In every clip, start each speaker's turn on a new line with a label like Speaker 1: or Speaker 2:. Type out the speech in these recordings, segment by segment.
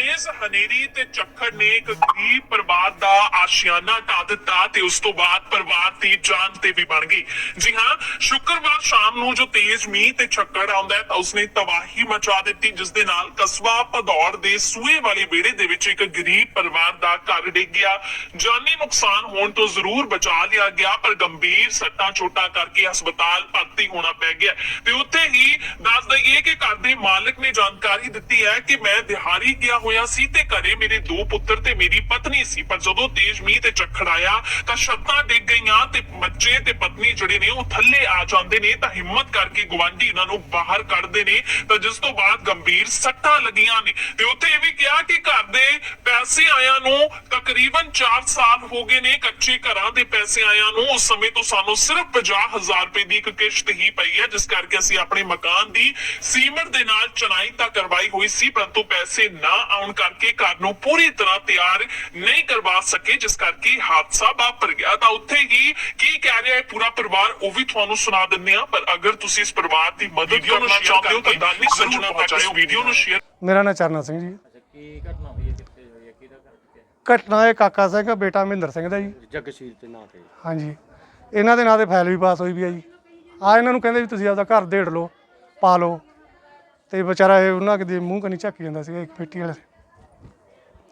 Speaker 1: ਤੇਜ਼ ਹਨੇਰੀ ਤੇ ਝੱਖੜ ਨੇ ਇੱਕ ਗਰੀਬ ਪਰਿਵਾਰ ਦਾ ਆਸ਼ਿਆਨਾ ਢਾ ਦਿੱਤਾ ਤੇ ਉਸ ਤੋਂ ਬਾਅਦ ਪਰਿਵਾਰ ਦੀ ਜਾਨ ਤੇ ਵੀ ਬਣ ਗਈ। ਜੀ ਹਾਂ, ਸ਼ੁੱਕਰਵਾਰ ਸ਼ਾਮ ਨੂੰ ਜੋ ਤੇਜ਼ ਮੀਂਹ ਤੇ ਝੱਖੜ ਆਉਂਦਾ ਹੈ ਤਾਂ ਉਸਨੇ ਤਬਾਹੀ ਮਚਾ ਦਿੱਤੀ, ਜਿਸ ਦੇ ਨਾਲ ਕਸਬਾ ਭਦੌੜ ਦੇ ਸੂਏ ਵਾਲੇ ਵਿਹੜੇ ਦੇ ਵਿੱਚ ਇੱਕ ਗਰੀਬ ਪਰਿਵਾਰ ਦਾ ਘਰ ਡਿੱਗ ਗਿਆ। ਜਾਨੀ ਨੁਕਸਾਨ ਹੋਣ ਤੋਂ ਜ਼ਰੂਰ ਬਚਾ ਲਿਆ ਗਿਆ, ਪਰ ਗੰਭੀਰ ਸੱਟਾਂ ਚੋਟਾਂ ਕਰਕੇ ਹਸਪਤਾਲ ਭਰਤੀ ਹੋਣਾ ਪੈ ਗਿਆ। ਤੇ ਉੱਥੇ ਹੀ ਦੱਸ ਦਈਏ ਕਿ ਘਰ ਦੇ ਮਾਲਕ ਨੇ ਜਾਣਕਾਰੀ ਦਿੱਤੀ ਹੈ ਕਿ ਮੈਂ ਦਿਹਾੜੀ ਗਿਆ ਹੋਇਆ ਸੀ ਤੇ ਘਰੇ ਮੇਰੇ ਦੋ ਪੁੱਤਰ ਤੇ ਮੇਰੀ ਪਤਨੀ ਸੀ। ਪਰ ਜਦੋਂ ਤੇਜ਼ ਮੀਂਹ ਤੇ ਝੱਖੜ ਆਇਆ ਤਾਂ ਛੱਤਾਂ ਡਿੱਗ ਗਈਆਂ ਤੇ ਬੱਚੇ ਤੇ ਪਤਨੀ ਜਿਹੜੇ ਨੇ ਉਹ ਥੱਲੇ ਆ ਜਾਂਦੇ ਨੇ ਤਾਂ ਹਿੰਮਤ ਕਰਕੇ ਗਵਾਂਢੀ ਇਹਨਾਂ ਨੂੰ ਬਾਹਰ ਕੱਢਦੇ ਨੇ ਤਾਂ ਜਿਸ ਤੋਂ ਬਾਅਦ ਗੰਭੀਰ ਸੱਟਾਂ ਲੱਗੀਆਂ ਨੇ। ਤੇ ਉੱਥੇ ਇਹ ਵੀ ਕਿਹਾ ਕਿ ਘਰ ਦੇ ਪੈਸੇ ਆਇਆਂ ਨੂੰ ਤਕਰੀਬਨ 4 ਸਾਲ ਹੋ ਗਏ ਨੇ ਕੱਚੇ ਘਰਾਂ ਦੇ ਪੈਸੇ ਆਇਆਂ ਨੂੰ। ਉਸ ਸਮੇਂ ਤੋਂ ਸਾਨੂੰ ਸਿਰਫ 50000 ਰੁਪਏ ਦੀ ਇੱਕ ਕਿਸ਼ਤ ਹੀ ਪਈ ਹੈ ਜਿਸ ਕਰਕੇ ਅਸੀਂ ਆਪਣੇ ਮਕਾਨ ਦੀ ਸੀਮੈਂਟ ਦੇ ਨਾਲ ਚਨਾਈ ਤਾਂ ਕਰਵਾਈ ਹੋਈ ਸੀ ਪਰੰਤੂ ਪੈਸੇ ਨਾ ਆਉਣ ਕਰਕੇ ਘਰ ਨੂੰ ਪੂਰੀ ਤਰ੍ਹਾਂ ਤਿਆਰ ਨਹੀਂ ਕਰਵਾ ਸਕੇ ਜਿਸ ਕਰਕੇ ਹਾਦਸਾ ਵਾਪਰ ਗਿਆ। ਤਾਂ ਉੱਥੇ ਹੀ ਕੀ ਕਹਿ ਰਿਹਾ ਹੈ ਪੂਰਾ ਪਰਿਵਾਰ ਉਹ ਵੀ ਤੁਹਾਨੂੰ ਸੁਣਾ ਦਿੰਦੇ ਆ ਪਰ ਅਗਰ ਤੁਸੀਂ ਇਸ ਪਰਿਵਾਰ ਦੀ ਮਦਦ ਕਰਨਾ ਚਾਹੁੰਦੇ ਹੋ ਤਾਂ ਦਾਨੀ ਸੱਜਣਾ ਪਹੁੰਚਾਇਓ ਵੀਡੀਓ ਨੂੰ ਸ਼ੇਅਰ
Speaker 2: ਮੇਰਾ ਨਾਂ ਚਰਨਾ ਸਿੰਘ ਜੀ।
Speaker 3: ਅੱਛਾ ਕੀ ਘਟਨਾ ਹੋਈ ਹੈ ਕਿੱਥੇ ਹੋਈ ਹੈ ਕਿਹਦਾ ਘਰ ਕਿੱਥੇ
Speaker 2: ਘਟਨਾ ਇਹ ਕਾਕਾ ਸਿੰਘ ਬੇਟਾ ਮਹਿੰਦਰ ਸਿੰਘ ਦਾ ਜੀ।
Speaker 3: ਜਗਸ਼ੀਲ ਤੇ ਨਾਂ ਤੇ।
Speaker 2: ਹਾਂਜੀ। ਇਹਨਾਂ ਦੇ ਨਾਂ ਤੇ ਫਾਈਲ ਵੀ ਪਾਸ ਹੋਈ ਵੀ ਆ ਜੀ। ਆ ਇਹਨਾਂ ਨੂੰ ਕਹਿੰਦੇ ਵੀ ਤੁਸੀਂ ਆਪਦਾ ਘਰ ਢੇੜ ਲਓ ਪਾ ਲਓ। ਤੇ ਵਿਚਾਰਾ ਇਹ ਉਹਨਾਂ ਦੇ ਮੂੰਹ ਕਨੀ ਝੱਕੀ ਜਾਂਦਾ ਸੀਗਾ ਇੱਕ ਮਿੱਟੀ ਵਾਲੇ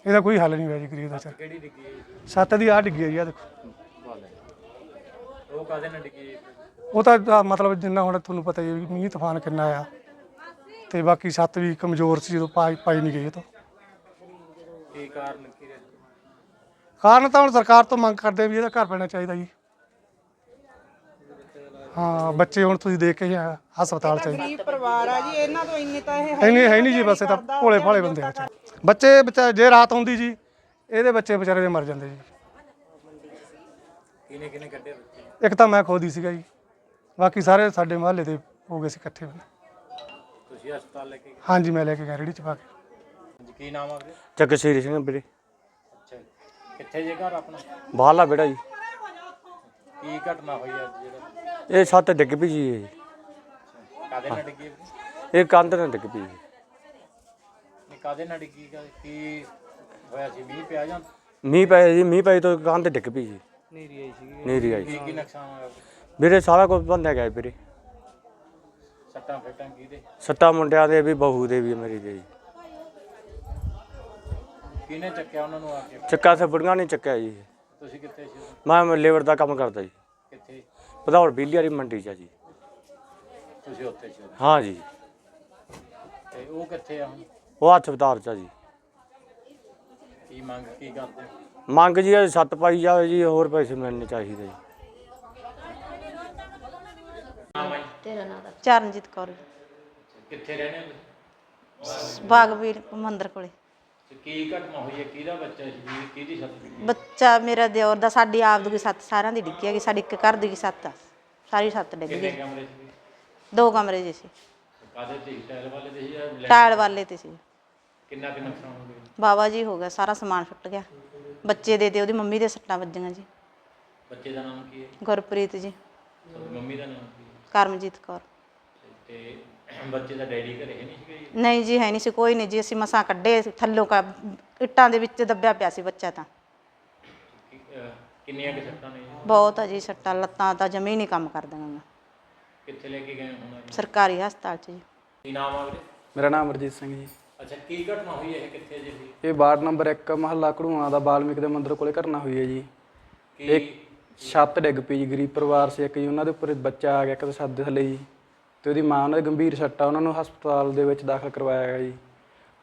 Speaker 2: ਇਹਦਾ ਕੋਈ ਹੱਲ ਨਹੀਂ ਹੋਇਆ ਜੀ ਗਰੀਬ ਦਾ ਵਿਚਾਰਾ।
Speaker 3: ਕਿਹੜੀ ਡਿੱਗੀ ਹੈ ਜੀ?
Speaker 2: ਸੱਤ ਦੀ ਆ ਡਿੱਗੀ ਆ ਜੀ ਆ ਦੇਖੋ।
Speaker 3: ਹੈ ਉਹ ਕਾਦੇ ਨਾਲ ਡਿੱਗੀ ਹੈ?
Speaker 2: ਉਹ ਤਾਂ ਮਤਲਬ ਜਿੰਨਾ ਹੁਣ ਤੁਹਾਨੂੰ ਪਤਾ ਹੀ ਹੈ ਵੀ ਮੀਂਹ ਤੂਫਾਨ ਕਿੰਨਾ ਆ। ਤੇ ਬਾਕੀ ਸੱਤ ਵੀ ਕਮਜ਼ੋਰ ਸੀ ਜਦੋਂ ਪਾਈ ਪਾਈ ਨਹੀਂ ਗਈ ਇਹ ਤੋਂ।
Speaker 3: ਕੀ ਕਾਰਨ ਕੀ ਰਿਹਾ?
Speaker 2: ਕਾਰਨ ਤਾਂ ਹੁਣ ਸਰਕਾਰ ਤੋਂ ਮੰਗ ਕਰਦੇ ਆ ਵੀ ਇਹਦਾ ਘਰ ਪੈਣਾ ਚਾਹੀਦਾ ਜੀ। ਹਾਂ ਬੱਚੇ ਹੁਣ ਤੁਸੀਂ ਦੇਖ ਕੇ ਹੀ ਆ, ਹਸਪਤਾਲ ਚ ਆ ਜੀ
Speaker 4: ਗਰੀਬ ਪਰਿਵਾਰ ਆ ਜੀ ਇਹਨਾਂ ਤੋਂ ਇੰਨੇ ਤਾਂ ਇਹ
Speaker 2: ਇੰਨੀ ਹੈ ਨਹੀਂ ਜੀ ਬਸ ਇਹ ਤਾਂ ਭੋਲੇ ਭਾਲੇ ਬੰਦੇ ਆ ਬੱਚੇ ਬੱਚਾ ਜੇ ਰਾਤ ਆਉਂਦੀ ਜੀ ਇਹਦੇ ਬੱਚੇ ਵਿਚਾਰੇ ਦੇ ਮਰ ਜਾਂਦੇ ਜੀ।
Speaker 3: ਕਿਨੇ ਕਿਨੇ ਕੱਢੇ ਬੱਚੇ?
Speaker 2: ਇੱਕ ਤਾਂ ਮੈਂ ਖੁਦ ਹੀ ਸੀਗਾ ਜੀ। ਬਾਕੀ ਸਾਰੇ ਸਾਡੇ ਮਹੱਲੇ ਦੇ ਹੋ ਗਏ ਸੀ ਇਕੱਠੇ।
Speaker 3: ਤੁਸੀਂ ਹਸਪਤਾਲ ਲੈ ਕੇ ਗਏ?
Speaker 2: ਹਾਂਜੀ ਮੈਂ ਲੈ ਕੇ ਗਿਆ ਰੇੜੀ ਚ ਪਾ ਕੇ।
Speaker 3: ਹਾਂਜੀ, ਕੀ ਨਾਮ ਆ ਵੀਰੇ?
Speaker 5: ਜਗਸ਼ੀਰ ਸਿੰਘ ਵੀਰੇ।
Speaker 3: ਕਿੱਥੇ ਜੇ ਘਰ ਆਪਣਾ?
Speaker 5: ਬਾਹਰਲਾ ਬੇੜਾ ਜੀ।
Speaker 3: ਕੀ ਘਟਨਾ ਹੋਈ ਅੱਜ ਜਿਹੜਾ?
Speaker 5: ਇਹ ਛੱਤ ਡਿੱਗ ਪਈ ਜੀ ਇਹ।
Speaker 3: ਕਾਦੇ ਨਾਲ ਡਿੱਗੀ?
Speaker 5: ਇਹ ਕੰਧ ਨਾਲ ਡਿੱਗ ਪਈ ਜੀ।
Speaker 3: ਨਹੀਂ ਕਾਦੇ ਨਾਲ ਡਿੱਗੀ? ਕਾ- ਕੀ ਹੋਇਆ ਸੀ? ਮੀਂਹ ਪਿਆ ਜਾਂ?
Speaker 5: ਮੀਂਹ ਪਏ ਜੀ ਮੀਂਹ ਪਏ ਤੋਂ ਕੰਧ ਡਿੱਗ ਪਈ ਜੀ।
Speaker 3: ਨੇਰੀ ਆਈ ਸੀ
Speaker 5: ਨੀਰੀ ਆਈ।
Speaker 3: ਕੀ ਕੀ ਨੁਕਸਾਨ ਹੋਇਆ?
Speaker 5: ਵੀਰੇ ਸਾਰਾ ਕੁਝ ਬੰਦਿਆ ਗਿਆ ਵੀਰੇ।
Speaker 3: ਸੱਟਾਂ ਫੇਟਾਂ ਕੀ ਦੇ
Speaker 5: ਸੱਟਾਂ ਮੁੰਡਿਆਂ ਦੇ ਵੀ ਬਹੂ ਦੇ ਵੀ ਮੇਰੀ ਦੇ ਜੀ।
Speaker 3: ਕਿਹਨੇ ਚੱਕਿਆ ਉਹਨਾਂ ਨੂੰ ਆ ਕੇ?
Speaker 5: ਚੱਕਾ ਸੇ ਬੁੜੀਆਂ ਨੇ ਚੱਕਿਆ ਜੀ।
Speaker 3: ਤੁਸੀਂ ਕਿੱਥੇ ਸੀ ਉਦੋਂ?
Speaker 5: ਮੈਂ ਲੇਬਰ ਦਾ ਕੰਮ ਕਰਦਾ ਜੀ।
Speaker 3: ਕਿੱਥੇ?
Speaker 5: ਭਦੌੜ ਬਿਜਲੀ ਵਾਲੀ ਮੰਡੀ 'ਚ ਆ ਜੀ।
Speaker 3: ਤੁਸੀਂ ਉੱਥੇ ਸੀ ਉਦੋਂ।
Speaker 5: ਹਾਂ ਜੀ।
Speaker 3: ਤੇ ਉਹ ਕਿੱਥੇ ਆ ਹੁਣ?
Speaker 5: ਉਹ ਹਸਪਤਾਲ 'ਚ ਆ ਜੀ।
Speaker 3: ਕੀ ਮੰਗ ਕੀ ਕਰਦੇ? ਹੋ?
Speaker 5: ਮੰਗ ਜੀ ਇਹ ਸੱਤ ਪਾਈ ਜਾਵੇ ਜੀ ਹੋਰ ਪੈਸੇ ਮਿਲਣੇ ਚਾਹੀਦੇ ਜੀ।
Speaker 6: ਚਰਨਜੀਤ ਕੌਰ
Speaker 3: ਕਿੱਥੇ ਰਹਿੰਦੇ ਹੋ
Speaker 6: ਬਾਗਵੀਰ ਮੰਦਰ ਕੋਲੇ।
Speaker 3: ਤੇ ਕੀ ਘਟਨਾ ਹੋਈ ਹੈ? ਕਿਹਦਾ ਬੱਚਾ ਸੀ? ਜੀ ਕਿਹਦੀ
Speaker 6: ਬੱਚਾ ਮੇਰਾ ਦਿਓਰ ਦਾ ਸਾਡੀ ਆਪ ਦੀ ਸੱਤ ਸਾਰਿਆਂ ਦੀ ਡਿੱਗੀ ਹੈਗੀ ਸਾਡੀ ਇੱਕ ਘਰ ਦੀ ਸੱਤ ਆ। ਸਾਰੀ ਸੱਤ ਡਿੱਗ
Speaker 3: ਕਿੰਨੇ
Speaker 6: ਗਈ
Speaker 3: ਕਮਰੇ ਸੀ?
Speaker 6: ਦੋ ਕਮਰੇ ਜੀ ਸੀ।
Speaker 3: ਕਾਦੇ ਤੇ ਟਾਇਲ ਵਾਲੇ ਦੇ ਸੀ ਜਾਂ ਲੈ-
Speaker 6: ਟਾਇਲ ਵਾਲੇ ਤੇ ਸੀ।
Speaker 3: ਕਿੰਨਾ ਕਿੰਨਾ ਨੁਕਸਾਨ ਹੋ ਗਿਆ?
Speaker 6: ਬਾਬਾ ਜੀ ਹੋ ਗਿਆ ਸਾਰਾ ਸਮਾਨ ਫੁੱਟ ਗਿਆ। ਬੱਚੇ ਦੇ ਤੇ ਉਹਦੀ ਮੰਮੀ ਦੇ ਸੱਟਾਂ ਵੱਜੀਆਂ ਜੀ।
Speaker 3: ਬੱਚੇ ਦਾ ਨਾਮ ਕੀ ਹੈ?
Speaker 6: ਗੁਰਪ੍ਰੀਤ ਜੀ।
Speaker 3: ਤੁਹਾਡੀ ਮੰਮੀ ਦਾ ਨਾਮ ਕੀ ਹੈ?
Speaker 6: ਕਰਮਜੀਤ ਕੌਰ।
Speaker 3: ਤੇ ਬੱਚੇ ਦਾ ਡੈਡੀ ਘਰੇ ਹੈ ਨਹੀਂ ਸੀਗਾ ਜੀ?
Speaker 6: ਨਹੀਂ ਜੀ ਹੈ ਨਹੀਂ ਸੀ ਕੋਈ ਨਹੀਂ ਜੀ ਅਸੀਂ ਮਸਾਂ ਕੱਢੇ ਥੱਲੋਂ ਕਾ ਇੱਟਾਂ ਦੇ ਵਿੱਚ ਦੱਬਿਆ ਪਿਆ ਸੀ ਬੱਚਾ ਤਾਂ।
Speaker 3: ਕੀ- ਅਹ ਕਿੰਨੀਆਂ ਕਿ ਸੱਟਾਂ ਨੇ ਜੀ?
Speaker 6: ਬਹੁਤ ਆ ਜੀ ਸੱਟਾਂ ਲੱਤਾਂ ਤਾਂ ਜਮੀ ਨਹੀਂ ਕੰਮ ਕਰਦੀਆਂ
Speaker 3: ਕਿੱਥੇ ਲੈ ਕੇ ਗਏ ਹੁਣ
Speaker 6: ਸਰਕਾਰੀ ਹਸਪਤਾਲ 'ਚ ਜੀ।
Speaker 3: ਕੀ ਨਾਮ ਆ ਵੀਰੇ?
Speaker 7: ਮੇਰਾ ਨਾਮ ਅਮਰਜੀਤ ਸਿੰਘ ਜੀ।
Speaker 3: ਅੱਛਾ ਕੀ ਘਟਨਾ ਹੋਈ ਹੈ ਇਹ? ਕਿੱਥੇ ਜੇ ਹੋਈ?
Speaker 7: ਇਹ ਵਾਰਡ ਨੰਬਰ 1 ਮਹੱਲਾ ਘੜੂਆਂ ਦਾ ਬਾਲਮਿਕ ਦੇ ਮੰਦਿਰ ਕੋਲੇ ਘਟਨਾ ਹੋਈ ਹੈ ਜੀ।
Speaker 3: ਕੀ
Speaker 7: ਛੱਤ ਡਿੱਗ ਪਈ ਜੀ ਗਰੀਬ ਪਰਿਵਾਰ ਸੀ ਇੱਕ ਜੀ ਉਹਨਾਂ ਦੇ ਉੱਪਰ ਬੱਚਾ ਆ ਗਿਆ ਇੱਕ ਤਾਂ ਛੱਤ ਦੇ ਥੱਲੇ ਜੀ। ਤੇ ਉਹਦੀ ਮਾਂ ਉਹਨਾਂ ਦੇ ਗੰਭੀਰ ਸੱਟਾਂ ਉਹਨਾਂ ਨੂੰ ਹਸਪਤਾਲ ਦੇ ਵਿੱਚ ਦਾਖਲ ਕਰਵਾਇਆ ਗਿਆ ਜੀ।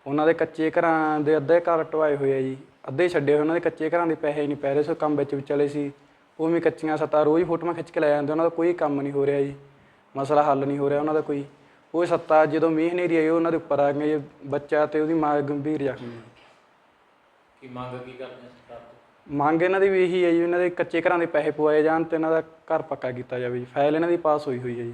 Speaker 7: ਉਹਨਾਂ ਦੇ ਕੱਚੇ ਘਰਾਂ ਦੇ ਅੱਧੇ ਘਰ ਟਵਾਏ ਹੋਏ ਆ ਜੀ। ਅੱਧੇ ਛੱਡੇ ਹੋਏ ਉਹਨਾਂ ਦੇ ਕੱਚੇ ਘਰਾਂ ਦੇ ਪੈਸੇ ਨਹੀਂ ਪੈ ਰਹੇ ਸੋ ਕੰਮ ਵਿੱਚ ਵਿਚਾਲੇ ਸੀ। ਉਵੇਂ ਕੱਚੀਆਂ ਸੱਤਾਂ ਰੋਜ਼ ਫੋਟੋਆਂ ਖਿੱਚ ਕੇ ਲੈ ਜਾਂਦੇ ਉਹਨਾਂ ਦਾ ਕੋਈ ਕੰਮ ਨਹੀਂ ਹੋ ਰਿਹਾ ਜੀ। ਮਸਲਾ ਹੱਲ ਨਹੀਂ ਹੋ ਰਿਹਾ ਉਹਨਾਂ ਦਾ ਕੋਈ। ਉਹ ਸੱਤਾ ਜਦੋਂ ਮੀਂਹ ਹਨੇਰੀ ਆਈ ਉਹਨਾਂ ਦੇ ਉੱਪਰ ਆ ਗਏ ਜੀ। ਬੱਚਾ ਤੇ ਉਹਦੀ ਮਾਂ ਗੰਭੀਰ ਜ਼ਖਮੀ
Speaker 3: ਕੀ ਮੰਗ ਕੀ ਕਰਦੇ ਸਰਕਾਰ ਤੋਂ?
Speaker 7: ਮੰਗ ਇਹਨਾਂ ਦੀ ਵੀ ਇਹੀ ਹੈ ਜੀ ਇਹਨਾਂ ਦੇ ਕੱਚੇ ਘਰਾਂ ਦੇ ਪੈਸੇ ਪਵਾਏ ਜਾਣ ਤੇ ਇਹਨਾਂ ਦਾ ਘਰ ਪੱਕਾ ਕੀਤਾ ਜਾਵੇ ਜੀ। ਫਾਈਲ ਇਹਨਾਂ ਦੀ ਪਾਸ ਹੋਈ ਹੋਈ ਹੈ ਜੀ।